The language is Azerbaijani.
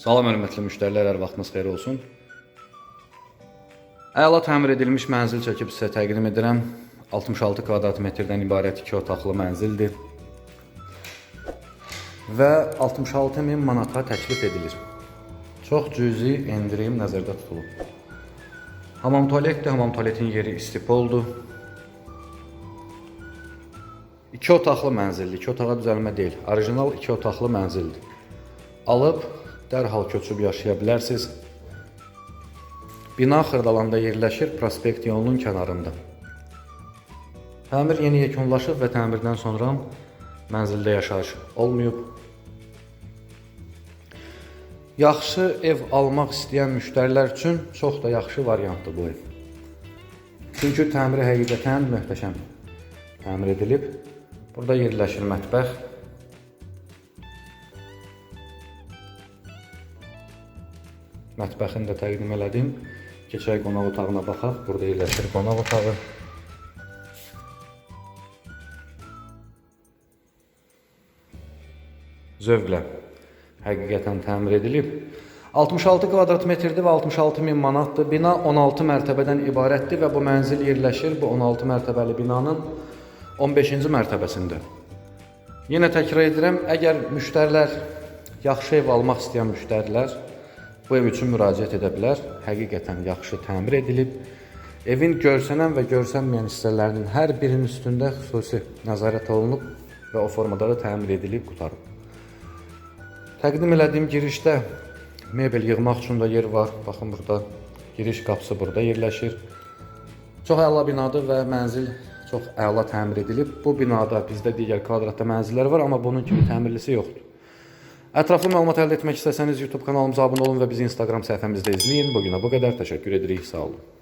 Salam hörmətli müştərilər, hər vaxtınız xeyir olsun. Əla təmir edilmiş mənzil çəkib sizə təqdim edirəm. 66 kvadrat metrdən ibarət 2 otaqlı mənzildir. Və 66 min manata təklif edilir. Çox cüzi endirim nəzərdə tutulub. Hamam tualetdir, hamam tualetin yeri istipoldur. 2 otaqlı mənzildir, 2 otağa düzəlmə deyil. Orijinal 2 otaqlı mənzildir. Alıb dərhal köçüb yaşaya bilərsiniz. Bina Xırdalanda yerləşir, prospekt yolunun kənarında. Təmir yeni yekunlaşıb və təmirdən sonra mənzildə yaşayış olmayıb. Yaxşı ev almaq istəyən müştərilər üçün çox da yaxşı variantdır bu ev. Çünki təmiri həqiqətən möhtəşəm təmir edilib. Burada yerləşir mətbəx. Mətbəxini də təqdim elədim. Keçək qonaq otağına baxaq. Burada yerləşir qonaq otağı. Zövqlə həqiqətən təmir edilib. 66 kvadrat metrdir və 66 min manatdır. Bina 16 mərtəbədən ibarətdir və bu mənzil yerləşir bu 16 mərtəbəli binanın 15-ci mərtəbəsində. Yenə təkrar edirəm, əgər müştərilər yaxşı ev almaq istəyən müştərilər bu ev üçün müraciət edə bilər. Həqiqətən yaxşı təmir edilib. Evin görsənən və görsənməyən hissələrinin hər birinin üstündə xüsusi nəzarət olunub və o formada da təmir edilib, qutarıb. Təqdim elədiyim girişdə mebel yığmaq üçün də yer var. Baxın burada giriş qapısı burada yerləşir. Çox əla binadır və mənzil çox əla təmir edilib. Bu binada bizdə digər kvadratda mənzillər var, amma bunun kimi təmirlisi yoxdur. Ətraflı məlumat əldə etmək istəsəniz YouTube kanalımıza abunə olun və bizi Instagram səhifəmizdə izləyin. Bu günə bu qədər. Təşəkkür edirik. Sağ olun.